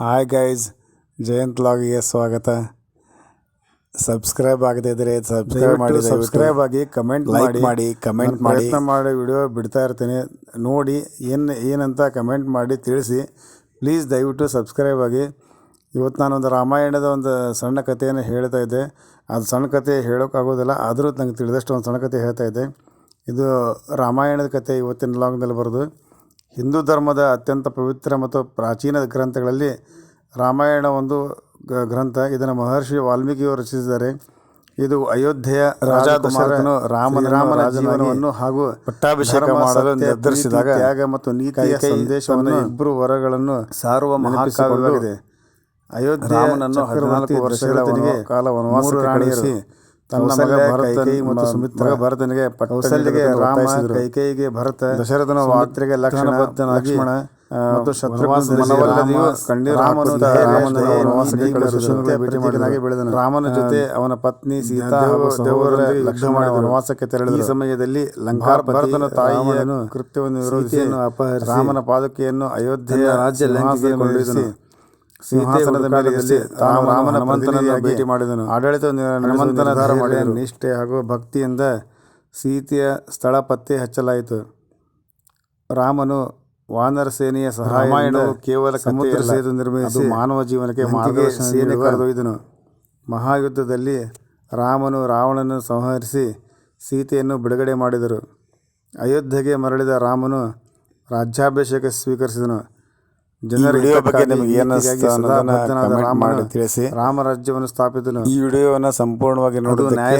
Hi guys Jayant ಲಾಗಿಗೆ ಸ್ವಾಗತ. Subscribe ಆಗದೇ ಇದ್ರೆ ಸಬ್ಸ್ಕ್ರೈಬ್ ಮಾಡಿ ಸಬ್ಸ್ಕ್ರೈಬ್ ಆಗಿ ಕಮೆಂಟ್ ಲೈಕ್ ಮಾಡಿ. ಮಾಡಿ ಕಮೆಂಟ್ ನಾನು ಮಾಡಿ ಪ್ರಯತ್ನ ಮಾಡಿ. ವಿಡಿಯೋ ಬಿಡ್ತಾ ಇರ್ತೀನಿ. ನೋಡಿ ಏನು ಏನಂತ ಕಮೆಂಟ್ ಮಾಡಿ ತಿಳಿಸಿ. ಪ್ಲೀಸ್ ದಯವಿಟ್ಟು ಸಬ್ಸ್ಕ್ರೈಬ್ ಆಗಿ. ಇವತ್ತು ನಾನೊಂದು ರಾಮಾಯಣದ ಒಂದು ಸಣ್ಣ ಕಥೆಯನ್ನು ಹೇಳ್ತಾ ಇದ್ದೆ. ಅದು ಸಣ್ಣ ಕಥೆ ಹೇಳೋಕ್ಕಾಗೋದಿಲ್ಲ ಆದರೂ ನಂಗೆ ತಿಳಿದಷ್ಟು ಒಂದು ಸಣ್ಣ ಕಥೆ ಹೇಳ್ತಾ ಇದ್ದೆ. ಇದು ರಾಮಾಯಣದ ಕಥೆ ಇವತ್ತಿನ ಲಾಗ್ನಲ್ಲಿ ಬರೋದು. ಹಿಂದೂ ಧರ್ಮದ ಅತ್ಯಂತ ಪವಿತ್ರ ಮತ್ತು ಪ್ರಾಚೀನ ಗ್ರಂಥಗಳಲ್ಲಿ ರಾಮಾಯಣ ಒಂದು ಗ್ರಂಥ. ಇದನ್ನು ಮಹರ್ಷಿ ವಾಲ್ಮೀಕಿಯು ರಚಿಸಿದ್ದಾರೆ. ಇದು ಅಯೋಧ್ಯೆಯ ರಾಜ ದಶರಥನು ರಾಮನ ರಾಮನ ಜೀವನವನ್ನು ಹಾಗೂ ಪಟ್ಟಾಭಿಷೇಕ ಮಾಡಲು ನಿರ್ಧರಿಸಿದಾಗ ತ್ಯಾಗ ಮತ್ತು ನೀತಿಯ ಸಂದೇಶವನ್ನು ಇಬ್ಬರು ವರಗಳನ್ನು ಸಾರುವ ಮಹಾಕಾವ್ಯವಾಗಿದೆ ಅಯೋಧ್ಯೆ ರಾಮನನ್ನು ಹದಿನಾಲ್ಕು 14 ವರ್ಷಗಳ ಕಾಲ ವನವಾಸಕ್ಕೆ ಕಳುಹಿಸಿ ತನ್ನ ಮಗ ಕೌಸಲ್ಯ, ಮತ್ತು ಸುಮಿತ್ರ ಭರತನಿಗೆ ಕೌಸಲ್ಯಗೆ ರಾಮ. ಕೈಕೇಯಿಗೆ ಭರತ ದಶರಥನ ಸುಮಿತ್ರೆಗೆ ಲಕ್ಷ್ಮಣ ಲಕ್ಷ್ಮಣ ಮತ್ತು ವನವಾಸ ಶತ್ರುಘ್ನ ಮನವೊಲ್ಲದೆಯೂ ರಾಮನು ಹಾಕುತ್ತಾ ಧೈರ್ಯ, ರಾಮನನ್ನು ದಯೆ, ವನವಾಸಕ್ಕೆ ನೀತಿ, ಕಳುಹಿಸಿದನು. ಋಷಿಗಳ ಭೇಟಿಯಾಗಿ ಬೆಳೆದನು ರಾಮನ ಜೊತೆ ಅವನ ಪತ್ನಿ ಸೀತಾ ದೇವರೊಂದಿಗೆ ಯುದ್ಧ ಲಕ್ಷ್ಮಣ ವನವಾಸಕ್ಕೆ ತೆರಳಿದರು ಈ ಸಮಯದಲ್ಲಿ ಲಂಕಾರ ಭರತನ ತಾಯಿಯನ್ನು ಕೃತ್ಯವನ್ನು ವಿರೋಧಿಸಿ ಅಪಹರಿಸಿ ರಾಮನ ಪಾದುಕೆಯನ್ನು ಅಯೋಧ್ಯೆಯ ರಾಜ್ಯ ಲಂಕೆಗೆ ಕೊಂಡೊಯ್ದನು. ಸಿಂಹಾಸನದ ಮೇಲೆ ರಾಮನ ರಾಮನ ಹನುಮಂತನನ್ನು ಭೇಟಿ ಮಾಡಿದನು. ಆಡಳಿತ ಹನುಮಂತನ ಮಾಡಿದನು ನಿಷ್ಠೆ ಹಾಗೂ ಭಕ್ತಿಯಿಂದ ಸೀತೆಯ ಸ್ಥಳ ಪತ್ತೆ ಹಚ್ಚಲಾಯಿತು ರಾಮನು ವಾನರ ಸೇನೆಯ ರಾಮಾಯಣವು ಕೇವಲ ಸಮುದ್ರ. ಸೇತು ನಿರ್ಮಿಸಿ ಮಾನವ ಜೀವನಕ್ಕೆ ಸೇನೆ ಕರೆದೊಯ್ದನು. ಮಹಾಯುದ್ಧದಲ್ಲಿ ರಾಮನು ರಾವಣನನ್ನು ಸಂಹರಿಸಿ ಸೀತೆಯನ್ನು ಬಿಡುಗಡೆ ಮಾಡಿದರು ಅಯೋಧ್ಯೆಗೆ ಮರಳಿದ ರಾಮನು ರಾಜ್ಯಾಭಿಷೇಕ ಸ್ವೀಕರಿಸಿದನು ಜನರ ವಿಡಿಯೋ ಬಗ್ಗೆ ನಿಮಗೆ ಏನು ನೀತಿಗಾಗಿ ಅನಿಸ್ತು ಅನ್ನೋದನ್ನ ಬದ್ಧನಾದ ಮಾಡಿ ತಿಳಿಸಿ. ರಾಮರಾಜ್ಯವನ್ನು ಸ್ಥಾಪಿಸಲು ಈ ವಿಡಿಯೋವನ್ನು ಸಂಪೂರ್ಣವಾಗಿ ನೋಡೋದಕ್ಕೆ ನ್ಯಾಯ